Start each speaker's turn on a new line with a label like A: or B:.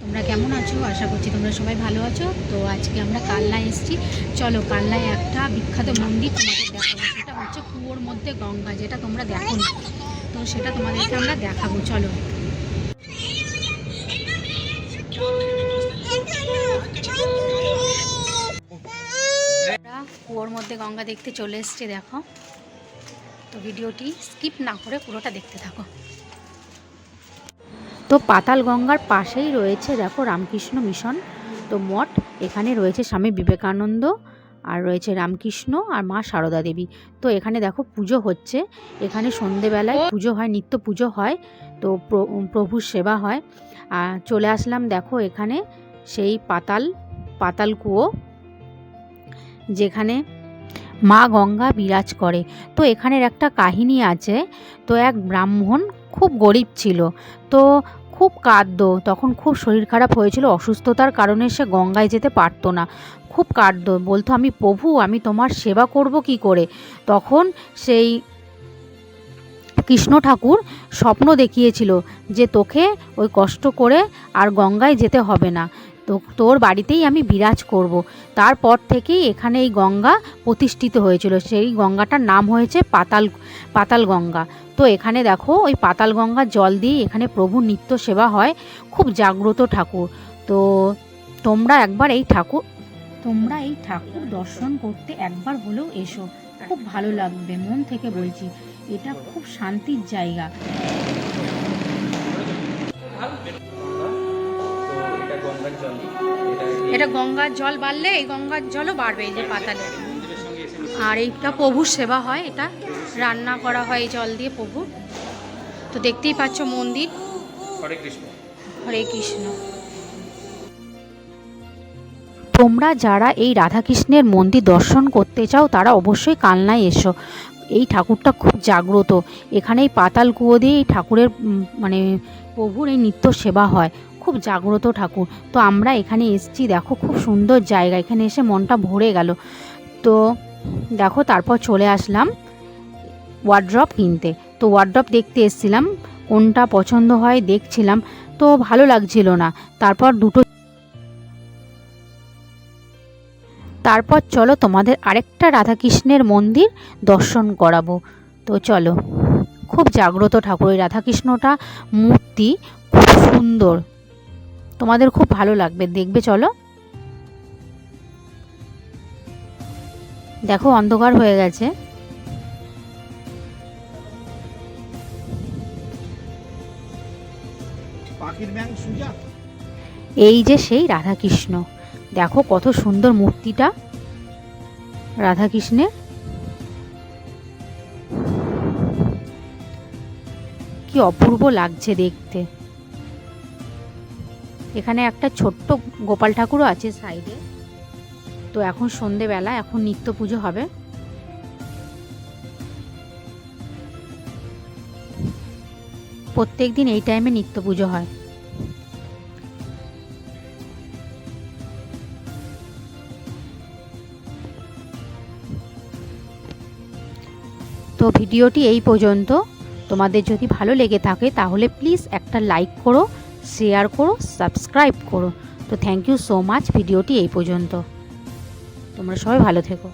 A: তোমরা কেমন আছো? আশা করছি তোমরা সবাই ভালো আছো। তো আজকে আমরা কালনায় এসেছি। চলো, কালনায় একটা বিখ্যাত মন্দির তোমাদের দেখাবো। সেটা হচ্ছে কুয়োর মধ্যে গঙ্গা, যেটা তোমরা দেখো তো সেটা তোমাদেরকে আমরা দেখাবো। চলো। কুয়োর মধ্যে গঙ্গা দেখতে চলে এসছে, দেখো। তো ভিডিওটি স্কিপ না করে পুরোটা দেখতে থাকো। তো পাতাল গঙ্গার পাশেই রয়েছে, দেখো, রামকৃষ্ণ মিশন। তো মঠ, এখানে রয়েছে স্বামী বিবেকানন্দ আর রয়েছে রামকৃষ্ণ আর মা সারদা দেবী। তো এখানে দেখো পুজো হচ্ছে, এখানে সন্ধেবেলায় পুজো হয়, নিত্য পুজো হয়, তো প্র- প্রভুর সেবা হয়। আর চলে আসলাম, দেখো, এখানে সেই পাতাল পাতাল কুয়ো, যেখানে মা গঙ্গা বিরাজ করে। তো এখানের একটা কাহিনী আছে, তো এক ব্রাহ্মণ খুব গরিব ছিল, তো খুব কাঁদতো তখন খুব শরীর খারাপ হয়েছিল, অসুস্থতার কারণে সে গঙ্গায় যেতে পারতো না। খুব কাঁদতো বলতো, আমি প্রভু, আমি তোমার সেবা করব কি করে? তখন সেই কৃষ্ণ ঠাকুর স্বপ্ন দেখিয়েছিল যে তোকে ওই কষ্ট করে আর গঙ্গায় যেতে হবে না। তো তোর বাড়িতেই আমি বিরাজ করব। তারপর থেকেই এখানে এই গঙ্গা প্রতিষ্ঠিত হয়েছিল। সেই গঙ্গাটার নাম হয়েছে পাতাল পাতাল গঙ্গা। তো এখানে দেখো, ওই পাতাল গঙ্গার জল দিয়ে এখানে প্রভু নিত্য সেবা হয়। খুব জাগ্রত ঠাকুর। তো তোমরা একবার এই ঠাকুর, তোমরা এই ঠাকুর দর্শন করতে একবার হলেও এসো। খুব ভালো লাগবে, মন থেকে বলছি। এটা খুব শান্তির জায়গা।
B: গঙ্গার জল। এটা
A: গঙ্গার জল বাড়লে এই গঙ্গার জলও বাড়বে এই যে পাতালে। আর এইটা প্রভুর সেবা হয় এটা। রান্না করা হয় এই জল দিয়ে প্রভু। তো দেখতেই পাচ্ছ মন্দির।
B: হরে কৃষ্ণ।
A: হরে কৃষ্ণ। তোমরা যারা এই রাধাকৃষ্ণের মন্দির দর্শন করতে চাও তারা অবশ্যই কালনায় এসো। এই ঠাকুরটা খুব জাগ্রত। এখানে এই পাতাল কুয়ো দিয়ে এই ঠাকুরের মানে প্রভুর এই নিত্য সেবা হয়। খুব জাগ্রত ঠাকুর। তো আমরা এখানে এসেছি, দেখো খুব সুন্দর জায়গা। এখানে এসে মনটা ভরে গেল। তো দেখো তারপর চলে আসলাম ওয়ার্ড্রপ কিনতে। তো ওয়ার্ড্রপ দেখতে এসেছিলাম, কোনটা পছন্দ হয় দেখছিলাম। তো ভালো লাগছিল না। তারপর দুটো তারপর চলো তোমাদের আরেকটা রাধাকৃষ্ণের মন্দির দর্শন করাবো। তো চলো, খুব জাগ্রত ঠাকুর। ওই রাধাকৃষ্ণটা মূর্তি খুব সুন্দর। তোমাদের খুব ভালো লাগবে। দেখবে চলো। দেখো অন্ধকার হয়ে গেছে। এই যে সেই রাধাকৃষ্ণ। দেখো কত সুন্দর মূর্তিটা রাধাকৃষ্ণের। কি অপূর্ব লাগছে দেখতে। এখানে একটা ছোট্ট গোপাল ঠাকুরও আছে সাইডে তো এখন সন্ধেবেলা, এখন নিত্য পুজো হবে। প্রত্যেক দিন এই টাইমে নিত্য পুজো হয়। তো ভিডিওটি এই পর্যন্ত। তোমাদের যদি ভালো লেগে থাকে, তাহলে প্লিজ একটা লাইক করো। শেয়ার করো সাবস্ক্রাইব করো। তো থ্যাংক ইউ সো মাচ ভিডিওটি এই পর্যন্ত। তোমরা সবাই ভালো থেকো।